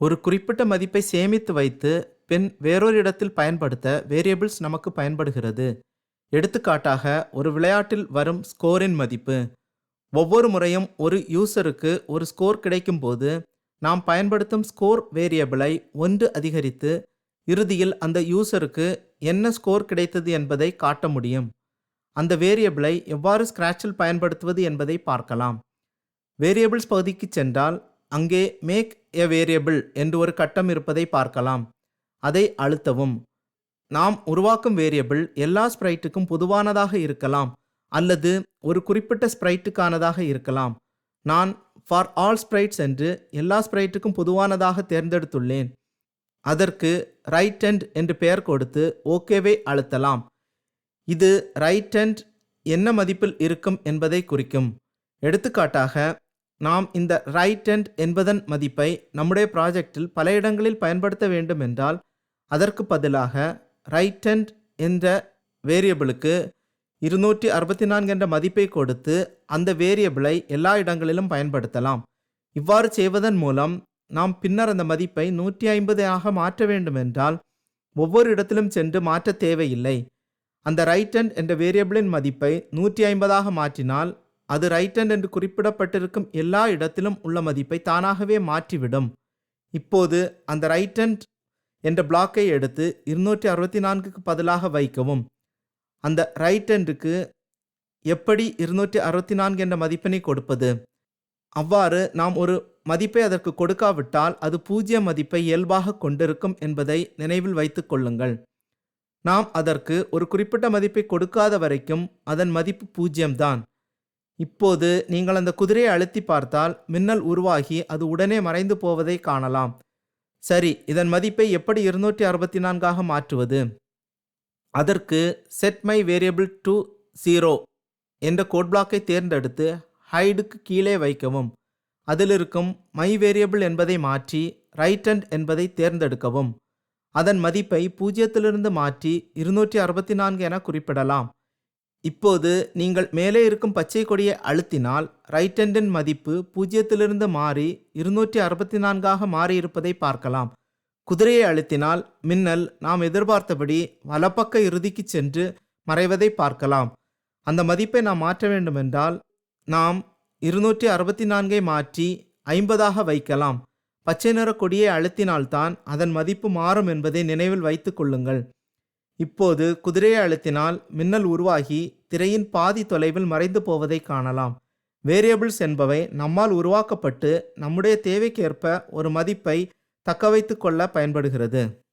ஒரு குறிப்பிட்ட மதிப்பை சேமித்து வைத்து பின் வேறொரு இடத்தில் பயன்படுத்த வேரியபிள்ஸ் நமக்கு பயன்படுகிறது. எடுத்துக்காட்டாக ஒரு விளையாட்டில் வரும் ஸ்கோரின் மதிப்பு. ஒவ்வொரு முறையும் ஒரு யூசருக்கு ஒரு ஸ்கோர் கிடைக்கும்போது நாம் பயன்படுத்தும் ஸ்கோர் வேரியபிளை ஒன்று அதிகரித்து இறுதியில் அந்த யூசருக்கு என்ன ஸ்கோர் கிடைத்தது என்பதை காட்ட முடியும். அந்த வேரியபிளை எவ்வாறு ஸ்கிராட்சில் பயன்படுத்துவது என்பதை பார்க்கலாம். வேரியபிள்ஸ் பகுதிக்கு சென்றால் அங்கே மேக் எ வேரியபிள் என்று ஒரு கட்டம் இருப்பதை பார்க்கலாம். அதை அழுத்தவும். நாம் உருவாக்கும் வேரியபிள் எல்லா ஸ்ப்ரைட்டுக்கும் பொதுவானதாக இருக்கலாம் அல்லது ஒரு குறிப்பிட்ட ஸ்ப்ரைட்டுக்கானதாக இருக்கலாம். நான் ஃபார் ஆல் ஸ்ப்ரைட்ஸ் என்று எல்லா ஸ்ப்ரைட்டுக்கும் பொதுவானதாக தேர்ந்தெடுத்துள்ளேன். அதற்கு ரைட் ஹண்ட் என்று பெயர் கொடுத்து ஓகேவை அழுத்தலாம். இது ரைட் ஹண்ட் என்ன மதிப்பில் இருக்கும் என்பதை குறிக்கும். எடுத்துக்காட்டாக நாம் இந்த ரைட் அண்ட் என்பதன் மதிப்பை நம்முடைய ப்ராஜெக்டில் பல இடங்களில் பயன்படுத்த வேண்டும் என்றால் அதற்கு பதிலாக ரைட் ஹேண்ட் என்ற வேரியபிளுக்கு இருநூற்றி அறுபத்தி நான்கு என்ற மதிப்பை கொடுத்து அந்த வேரியபிளை எல்லா இடங்களிலும் பயன்படுத்தலாம். இவ்வாறு செய்வதன் மூலம் நாம் பின்னர் அந்த மதிப்பை நூற்றி ஐம்பது ஆக மாற்ற வேண்டுமென்றால் ஒவ்வொரு இடத்திலும் சென்று மாற்ற தேவையில்லை. அந்த ரைட் அண்ட் என்ற வேரியபிளின் மதிப்பை நூற்றி ஐம்பதாக மாற்றினால் அது ரைட் ஹேண்ட் என்று குறிப்பிடப்பட்டிருக்கும் எல்லா இடத்திலும் உள்ள மதிப்பை தானாகவே மாற்றிவிடும். இப்போது அந்த ரைட் ஹேண்ட் என்ற பிளாக்கை எடுத்து இருநூற்றி அறுபத்தி நான்குக்கு பதிலாக வைக்கவும். அந்த ரைட் ஹேண்டுக்கு எப்படி இருநூற்றி அறுபத்தி நான்கு என்ற மதிப்பினை கொடுப்பது? அவ்வாறு நாம் ஒரு மதிப்பை அதற்கு கொடுக்காவிட்டால் அது பூஜ்ய மதிப்பை இயல்பாக கொண்டிருக்கும் என்பதை நினைவில் வைத்துக் கொள்ளுங்கள். நாம் அதற்கு ஒரு குறிப்பிட்ட மதிப்பை கொடுக்காத வரைக்கும் அதன் மதிப்பு பூஜ்யம்தான் இப்போது நீங்கள் அந்த குதிரையை அழுத்தி பார்த்தால் மின்னல் உருவாகி அது உடனே மறைந்து போவதை காணலாம். சரி இதன் மதிப்பை எப்படி இருநூற்றி அறுபத்தி நான்காக மாற்றுவது? அதற்கு set my variable to zero என்ற கோட் பிளாக்கை தேர்ந்தெடுத்து ஹைடுக்கு கீழே வைக்கவும். அதில் இருக்கும் மை வேரியபிள் என்பதை மாற்றி ரைட் ஹண்ட் என்பதை தேர்ந்தெடுக்கவும். அதன் மதிப்பை பூஜ்ஜியத்திலிருந்து மாற்றி இருநூற்றி அறுபத்தி நான்கு என குறிப்பிடலாம். இப்போது நீங்கள் மேலே இருக்கும் பச்சை கொடியை அழுத்தினால் ரைட் ஹேண்டின் மதிப்பு பூஜ்ஜியத்திலிருந்து மாறி இருநூற்றி அறுபத்தி நான்காக மாறியிருப்பதை பார்க்கலாம். குதிரையை அழுத்தினால் மின்னல் நாம் எதிர்பார்த்தபடி வலப்பக்க இறுதிக்கு சென்று மறைவதை பார்க்கலாம். அந்த மதிப்பை நாம் மாற்ற வேண்டுமென்றால் நாம் இருநூற்றி அறுபத்தி நான்கை மாற்றி ஐம்பதாக வைக்கலாம். பச்சை நிற கொடியை அழுத்தினால்தான் அதன் மதிப்பு மாறும் என்பதை நினைவில் வைத்து கொள்ளுங்கள். இப்போது குதிரையை அழுத்தினால் மின்னல் உருவாகி திரையின் பாதி தொலைவில் மறைந்து போவதை காணலாம். வேரியபிள்ஸ் என்பவை நம்மால் உருவாக்கப்பட்டு நம்முடைய தேவைக்கேற்ப ஒரு மதிப்பை தக்கவைத்து கொள்ள பயன்படுகிறது.